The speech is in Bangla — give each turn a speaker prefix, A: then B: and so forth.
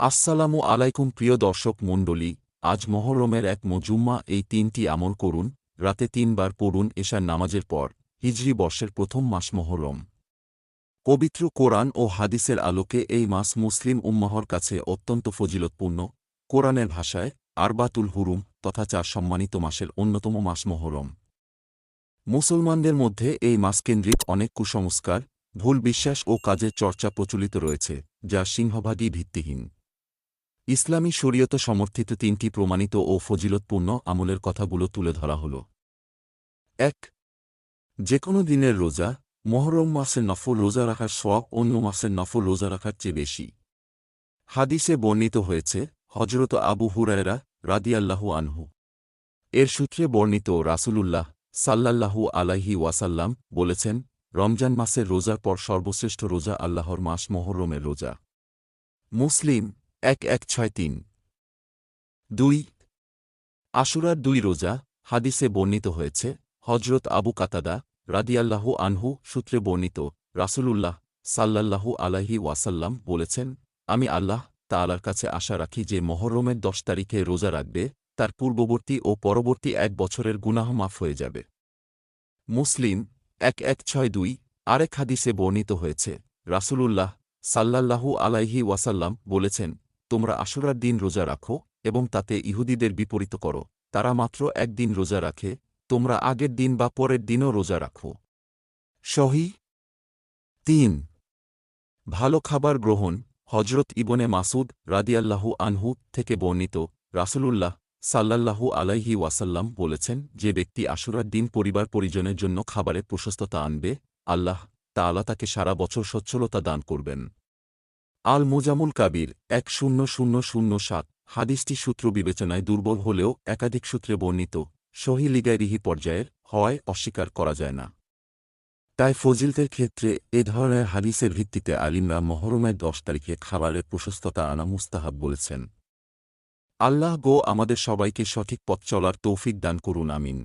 A: আসসালামু আলাইকুম প্রিয় দর্শক মণ্ডলী, আজ মহরমের এক মজুম্মা এই তিনটি আমল করুন, রাতে তিনবার পড়ুন এশার নামাজের পর, হিজরি বর্ষের প্রথম মাস মহরম। পবিত্র কোরআন ও হাদিসের আলোকে এই মাস মুসলিম উম্মাহর কাছে অত্যন্ত ফজিলতপূর্ণ। কোরআনের ভাষায় আরবাতুল হুরুম তথা চার সম্মানিত মাসের অন্যতম মাস মহরম। মুসলমানদের মধ্যে এই মাসকেন্দ্রিক অনেক কুসংস্কার, ভুল বিশ্বাস ও কাজের চর্চা প্রচলিত রয়েছে, যা সিংহভাগই ভিত্তিহীন। ইসলামী শরীয়ত সমর্থিত তিনটি প্রমাণিত ও ফজিলতপূর্ণ আমলের কথাগুলো তুলে ধরা হল। এক যে কোনো দিনের রোজা, মহরম মাসের নফল রোজা রাখার শখ অন্য মাসের নফল রোজা রাখার চেয়ে বেশি। হাদিসে বর্ণিত হয়েছে হজরত আবু হুরায়রা রাদিয়াল্লাহু আনহু। এর সূত্রে বর্ণিত রাসূলুল্লাহ সাল্লাল্লাহু আলাইহি ওয়াসাল্লাম বলেছেন, রমজান মাসের রোজার পর সর্বশ্রেষ্ঠ রোজা আল্লাহর মাস মহরমের রোজা। মুসলিম এক এক ছয় তিন। দুই। আশুরার দুই রোজা হাদিসে বর্ণিত হয়েছে হজরত আবু কাতাদা রাদিয়াল্লাহু আনহু সূত্রে বর্ণিত রাসূলুল্লাহ সাল্লাল্লাহু আলাইহি ওয়াসাল্লাম বলেছেন, আমি আল্লাহ তাআলার কাছে আশা রাখি যে মহরমের দশ তারিখে রোজা রাখবে, তার পূর্ববর্তী ও পরবর্তী এক বছরের গুনাহ মাফ হয়ে যাবে। মুসলিম এক এক ছয় দুই আরেক হাদিসে বর্ণিত হয়েছে, রাসূলুল্লাহ সাল্লাল্লাহু আলাইহি ওয়াসাল্লাম বলেছেন তোমরা আশুরার দিন রোজা রাখো এবং তাতে ইহুদিদের বিপরীত করো। তারা মাত্র একদিন রোজা রাখে, তোমরা আগের দিন বা পরের দিনও রোজা রাখো। সহি তিন। ভালো খাবার গ্রহণ হজরত ইবনে মাসুদ রাদিয়াল্লাহু আনহু থেকে বর্ণিত রাসূলুল্লাহ সাল্লাল্লাহু আলাইহি ওয়াসাল্লাম বলেছেন, যে ব্যক্তি আশুরার দিন পরিবার পরিজনের জন্য খাবারের প্রশস্ততা আনবে, আল্লাহ তাআলা তাকে সারা বছর সচ্ছলতা দান করবেন। আল মুজামুল কাবির, এক শূন্য শূন্য শূন্য সাত, হাদিসটি সূত্র বিবেচনায় দুর্বল হলেও একাধিক সূত্রে বর্ণিত, সহি লিগাইরিহি পর্যায়ের হওয়ায় অস্বীকার করা যায় না। তাই ফজিলতের ক্ষেত্রে এ ধরনের হাদিসের ভিত্তিতে আলিমরা মহরমের দশ তারিখে খাবারের প্রশস্ততা আনা মুস্তাহাব বলেছেন। আল্লাহ গো আমাদের সবাইকে সঠিক পথ চলার তৌফিক দান করুন, আমিন।